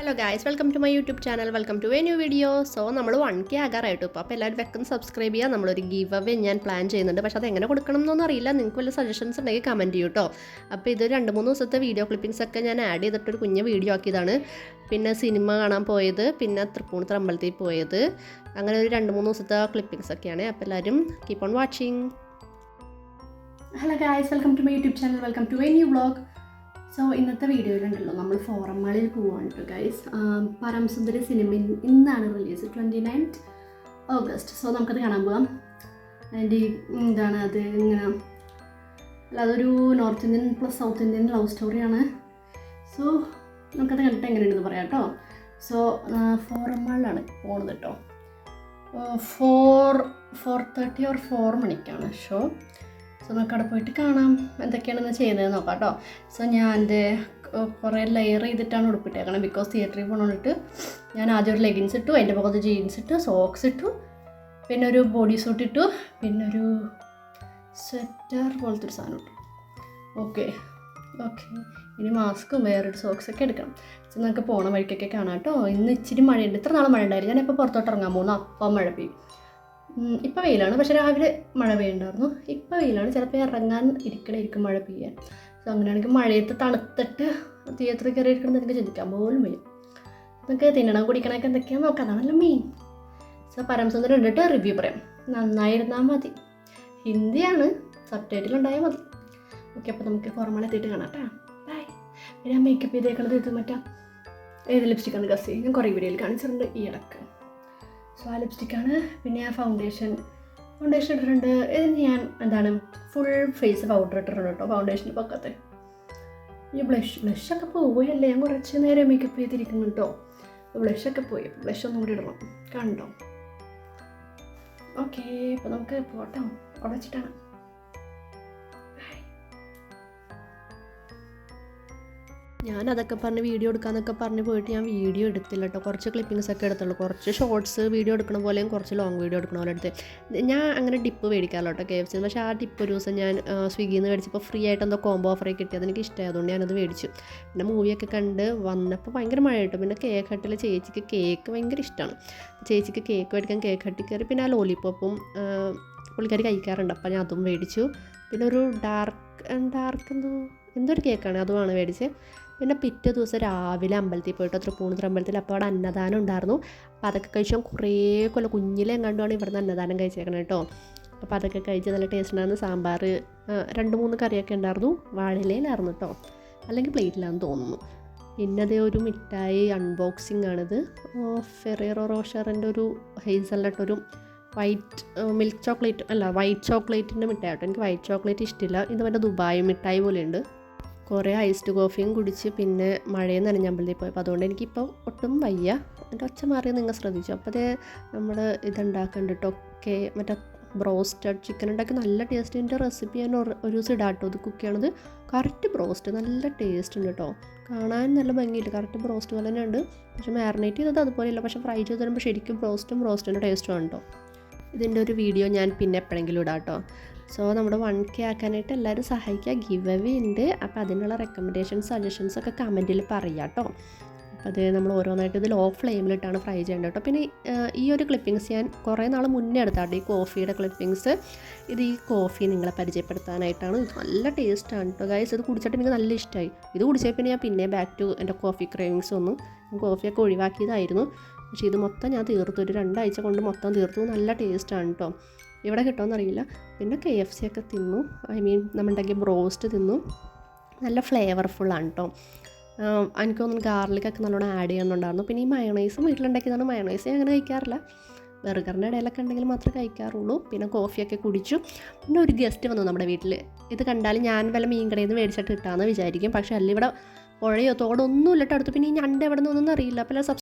Hello guys welcome to my YouTube channel welcome to a new video so നമ്മൾ one K ആകാറായിട്ട്. ഇപ്പോൾ അപ്പോൾ എല്ലാവരും വെക്കം സബ്സ്ക്രൈബ് ചെയ്യുക നമ്മളൊരു ഗീവ് അവേ ഞാൻ പ്ലാൻ ചെയ്യുന്നുണ്ട്. പക്ഷേ അത് എങ്ങനെ കൊടുക്കണം എന്നൊന്നും അറിയില്ല. നിങ്ങൾക്ക് വല്ല സജഷൻസ് ഉണ്ടെങ്കിൽ കമന്റ് ചെയ്യൂ കേട്ടോ അപ്പോൾ ഇത് രണ്ട് മൂന്ന് ദിവസത്തെ വീഡിയോ ക്ലിപ്പിംഗ്സ് ഒക്കെ ഞാൻ ആഡ് ചെയ്തിട്ടൊരു കുഞ്ഞ് വീഡിയോ ആക്കിയതാണ്. പിന്നെ സിനിമ കാണാൻ പോയത് പിന്നെ തൃപ്പൂണിത്തറ അമ്പലത്തിൽ പോയത്. അങ്ങനെ ഒരു രണ്ട് മൂന്ന് ദിവസത്തെ ക്ലിപ്പിംഗ്സ് ഒക്കെയാണ്. അപ്പോൾ എല്ലാവരും keep on watching hello guys welcome to my YouTube channel welcome to a new vlog so ഇന്നത്തെ വീഡിയോയിലുണ്ടല്ലോ നമ്മൾ ഫോറം മാളിൽ പോവാണ് കേട്ടോ ഗൈസ് പരംസുന്ദരി സിനിമ ഇന്നാണ് release twenty ninth August so നമുക്കത് കാണാൻ പോകാം. അതിന്റെ എന്താണ് അത് ഇങ്ങനെ അല്ല അതൊരു north Indian plus south Indian love സ്റ്റോറിയാണ് സോ നമുക്കത് കണ്ടിട്ട് എങ്ങനെയുണ്ടെന്ന് പറയാം കേട്ടോ സോ ഫോറം മാളിലാണ് പോണത് കേട്ടോ four four thirty or four മണിക്കാണ്. ഷോ സോ നമുക്ക് അവിടെ പോയിട്ട് കാണാം. എന്തൊക്കെയാണെന്ന് ചെയ്യുന്നത് നോക്കാം കേട്ടോ സോ ഞാൻ എന്റെ കുറേ ലെയർ ചെയ്തിട്ടാണ് ഉടുപ്പിട്ടേക്കണം. ബിക്കോസ് തിയേറ്ററിൽ പോകണിട്ട് ഞാൻ ആദ്യം ഒരു ലെഗിൻസ് ഇട്ടു അതിന്റെ പുറത്ത് ജീൻസ് ഇട്ടു സോക്സ് ഇട്ടു പിന്നെ ഒരു ബോഡി സൂട്ട് ഇട്ടു പിന്നെ ഒരു സ്വെറ്റർ പോലത്തെ ഒരു സാധനം ഇട്ടു. ഓക്കെ ഓക്കെ ഇനി മാസ്കും വേറൊരു സോക്സൊക്കെ എടുക്കണം. സോ നമുക്ക് പോണ വഴിക്കൊക്കെ കാണാം കേട്ടോ ഇന്ന് ഇച്ചിരി മഴയുണ്ട്. ഇത്ര നാളെ മഴ ഉണ്ടായിരുന്നു ഞാനിപ്പോൾ പുറത്തോട്ട് ഇറങ്ങാൻ പോകുന്നു അപ്പം മഴ പെയ്യും. ഇപ്പം വെയിലാണ്. പക്ഷെ രാവിലെ മഴ പെയ്യുണ്ടായിരുന്നു ഇപ്പം വെയിലാണ്. ചിലപ്പോൾ ഇറങ്ങാൻ ഇരിക്കണായിരിക്കും മഴ പെയ്യാൻ. സോ അങ്ങനെയാണെങ്കിൽ മഴയത്ത് തണുത്തിട്ട് തിയേറ്ററിൽ കയറി ഇരിക്കണം എനിക്ക് ചിന്തിക്കാൻ പോലും വയ്യ. നമുക്ക് തിന്നണം കുടിക്കണമൊക്കെ എന്തൊക്കെയാണെന്ന് നോക്കാം. അതാണല്ലോ മെയിൻ സോ പരമസുന്ദരം ഉണ്ടിട്ട് റിവ്യൂ പറയാം. നന്നായിരുന്നാൽ മതി. ഹിന്ദിയാണ്. സബ് ടൈറ്റിൽ ഉണ്ടായാൽ മതി. ഓക്കെ അപ്പോൾ നമുക്ക് ഫോർമൽ എത്തിയിട്ട് കാണാം കേട്ടോ. ബൈ പിന്നെ മേക്കപ്പ് ചെയ്തേക്കണത് ഇത് മറ്റാ ഏത് ലിപ്സ്റ്റിക്കാണ് ഗസ്? ഞാൻ കുറേ വീഡിയോയിൽ കാണിച്ചിട്ടുണ്ട്. ഈ ഇടയ്ക്ക്. സോ ആ ലിപ്സ്റ്റിക്കാണ് പിന്നെ ആ ഫൗണ്ടേഷൻ ഫൗണ്ടേഷൻ ഇട്ടിട്ടുണ്ട്. ഇതിന് ഞാൻ എന്താണ് ഫുൾ ഫേസ് പൗഡർ ഇട്ടിട്ടുണ്ട് കേട്ടോ ഫൗണ്ടേഷന്റെ പക്കത്ത്. ഈ ബ്ലഷ് ബ്ലഷൊക്കെ പോയല്ലേ? ഞാൻ കുറച്ച് നേരം മേക്കപ്പ് ചെയ്തിരിക്കുന്നു കേട്ടോ. ബ്ലഷൊക്കെ പോയി. ബ്ലഷ് ഒന്നും കൂടി ഇടണം. കണ്ടോ? ഓക്കേ ഇപ്പം നമുക്ക് പോട്ടോ. അവിടെ വെച്ചിട്ടാണ് ഞാൻ അതൊക്കെ പറഞ്ഞ് വീഡിയോ എടുക്കാന്നൊക്കെ പറഞ്ഞ് പോയിട്ട് ഞാൻ വീഡിയോ എടുത്തില്ല കേട്ടോ കുറച്ച് ക്ലിപ്പിങ്സ് ഒക്കെ എടുത്തുള്ളൂ. കുറച്ച് ഷോർട്സ് വീഡിയോ എടുക്കണ പോലെയും കുറച്ച് ലോങ് വീഡിയോ എടുക്കണ പോലെ എടുത്ത്. ഞാൻ അങ്ങനെ ഡിപ്പ് മേടിക്കാമല്ലോ കേട്ടോ കെ എഫ് സി പക്ഷേ ആ ഡിപ്പ് ഒരു ദിവസം ഞാൻ സ്വിഗ്ഗിയിൽ നിന്ന് മേടിച്ചപ്പോൾ ഫ്രീ ആയിട്ട് എന്തോ കോംബോ ഓഫറൊക്കെ കിട്ടിയത് എനിക്ക് ഇഷ്ടമായതുകൊണ്ട് ഞാനത് മേടിച്ചു. പിന്നെ മൂവിയൊക്കെ കണ്ട് വന്നപ്പോൾ ഭയങ്കര മഴ കിട്ടും പിന്നെ കേക്ക് ഹട്ടിൽ ചേച്ചിക്ക് കേക്ക് ഭയങ്കര ഇഷ്ടമാണ് ചേച്ചിക്ക് കേക്ക് മേടിക്കാൻ കേക്ക് ഹട്ടി കയറി പിന്നെ ആ ലോലിപ്പോപ്പും പുള്ളിക്കാർ കഴിക്കാറുണ്ട്. അപ്പോൾ ഞാൻ അതും മേടിച്ചു. പിന്നെ ഒരു ഡാർക്ക് ഡാർക്ക് എന്തോ എന്തോ ഒരു കേക്കാണ് അതുമാണ് മേടിച്ചത് പിന്നെ പിറ്റേ ദിവസം രാവിലെ അമ്പലത്തിൽ പോയിട്ട് തൃപ്പൂണിത്തുറ അമ്പലത്തിൽ അപ്പോൾ അവിടെ അന്നദാനം ഉണ്ടായിരുന്നു. അപ്പോൾ അതൊക്കെ കഴിച്ചാൽ കുറേ കൊല്ലം കുഞ്ഞിലെ എങ്ങാണ്ടുമാണ് ഇവിടുന്ന് അന്നദാനം കഴിച്ചേക്കണം കേട്ടോ. അപ്പോൾ അതൊക്കെ കഴിച്ച് നല്ല ടേസ്റ്റ് ഉണ്ടായിരുന്നു. സാമ്പാർ രണ്ട് മൂന്ന് കറിയൊക്കെ ഉണ്ടായിരുന്നു. വാഴയിലയിലായിരുന്നു കേട്ടോ. അല്ലെങ്കിൽ പ്ലേറ്റിലാണെന്ന് തോന്നുന്നു. പിന്നെ അതേ ഒരു മിഠായി അൺബോക്സിംഗ് ആണിത്. ഫെറേറോ റോഷറിന്റെ ഒരു ഹേസലിനട്ട് ഒരു വൈറ്റ് മിൽക്ക് ചോക്ലേറ്റ് അല്ല വൈറ്റ് ചോക്ലേറ്റിന്റെ മിഠായി കേട്ടോ. എനിക്ക് വൈറ്റ് ചോക്ലേറ്റ് ഇഷ്ടമില്ല. ഇത് മറ്റേ ദുബായ് മിഠായി പോലെയുണ്ട്. കുറേ ഐസ്ഡ് കോഫിയും കുടിച്ച് പിന്നെ മഴയെന്ന് നനഞ്ഞ അമ്പലത്തിൽ പോയി അപ്പോൾ അതുകൊണ്ട് എനിക്കിപ്പോൾ ഒട്ടും വയ്യ. എന്റെ ഒച്ച മാറി നിങ്ങൾ ശ്രദ്ധിച്ചു? അപ്പോൾ നമ്മൾ ഇതുണ്ടാക്കുന്നുണ്ട് ടൊക്കെ മറ്റേ ബ്രോസ്റ്റഡ് ചിക്കൻ ഉണ്ടാക്കി നല്ല ടേസ്റ്റിന്റെ റെസിപ്പി ഞാൻ ഒരു ദിവസം ഇടാട്ടോ. ഇത് കുക്ക് ചെയ്യണത്. കറക്റ്റ് ബ്രോസ്റ്റ് നല്ല ടേസ്റ്റ് ഉണ്ട് കേട്ടോ കാണാൻ നല്ല ഭംഗിയില്ല കറക്റ്റ് ബ്രോസ്റ്റ് പോലെ തന്നെ ഉണ്ട് പക്ഷേ മാരിനേറ്റ് ചെയ്തത് അതുപോലെയല്ല പക്ഷേ ഫ്രൈ ചെയ്ത് തരുമ്പോൾ ശരിക്കും ബ്രോസ്റ്റും ബ്രോസ്റ്റിന്റെ ടേസ്റ്റും കേട്ടോ ഇതിന്റെ ഒരു വീഡിയോ ഞാൻ പിന്നെ എപ്പോഴെങ്കിലും ഇടാം കേട്ടോ സോ നമ്മുടെ വൺ കെ ആക്കാനായിട്ട് എല്ലാവരും സഹായിക്കുക. ഗിവ് അവേ ഉണ്ട്. അപ്പോൾ അതിനുള്ള റെക്കമെൻഡേഷൻസ് സജഷൻസ് ഒക്കെ കമന്റിൽ പറയാം കേട്ടോ. അപ്പോൾ അത് നമ്മൾ ഓരോന്നായിട്ട് ഇത് ലോ ഫ്ലെയിമിലിട്ടാണ് ഫ്രൈ ചെയ്യേണ്ടത് കേട്ടോ. പിന്നെ ഈ ഒരു ക്ലിപ്പിങ്സ് ഞാൻ കുറേ നാൾ മുന്നേ എടുത്താട്ടോ ഈ കോഫിയുടെ ക്ലിപ്പിങ്സ് ഇത് ഈ കോഫി നിങ്ങളെ പരിചയപ്പെടുത്താനായിട്ടാണ്. ഇത് നല്ല ടേസ്റ്റാണ് കേട്ടോ ഗൈസ് ഇത് കുടിച്ചിട്ട് എനിക്ക് നല്ല ഇഷ്ടമായി ഇത് കുടിച്ചപ്പോൾ പിന്നെ ഞാൻ പിന്നെ ബാക്ക് ടു എന്റെ കോഫി ക്രേവിങ്സ് ഒന്ന് കോഫിയൊക്കെ ഒഴിവാക്കിയതായിരുന്നു. പക്ഷേ ഇത് മൊത്തം ഞാൻ തീർത്തു. ഒരു രണ്ടാഴ്ച കൊണ്ട് മൊത്തം തീർത്തു. നല്ല ടേസ്റ്റാണ് കേട്ടോ. ഇവിടെ കിട്ടുമെന്നറിയില്ല പിന്നെ കെ എഫ് സി ഒക്കെ തിന്നു. ഐ മീൻ നമ്മളുണ്ടാക്കിയ ബ്രോസ്റ്റ് തിന്നു. നല്ല ഫ്ലേവർഫുള്ളാണ് കേട്ടോ എനിക്ക് തോന്നുന്നു ഗാർലിക്കൊക്കെ നല്ലോണം ആഡ് ചെയ്യുന്നുണ്ടായിരുന്നു. പിന്നെ ഈ മയണൈസ് വീട്ടിലുണ്ടാക്കിയതാണ്. മയണൈസ് ഞാൻ അങ്ങനെ കഴിക്കാറില്ല. ബർഗറിന്റെ ഇടയിലൊക്കെ ഉണ്ടെങ്കിൽ മാത്രമേ കഴിക്കാറുള്ളൂ. പിന്നെ കോഫിയൊക്കെ കുടിച്ചു. പിന്നെ ഒരു ഗസ്റ്റ് വന്നു നമ്മുടെ വീട്ടിൽ ഇത് കണ്ടാൽ ഞാൻ വല്ല മീൻ കടയിൽ നിന്ന് മേടിച്ചിട്ട് കിട്ടാമെന്ന് വിചാരിക്കും. പക്ഷേ അല്ല ഇവിടെ പുഴയോ തോടോ ഒന്നും പിന്നെ ഈ ഞണ്ട് എവിടെ നിന്നൊന്നും അറിയില്ല. അപ്പോൾ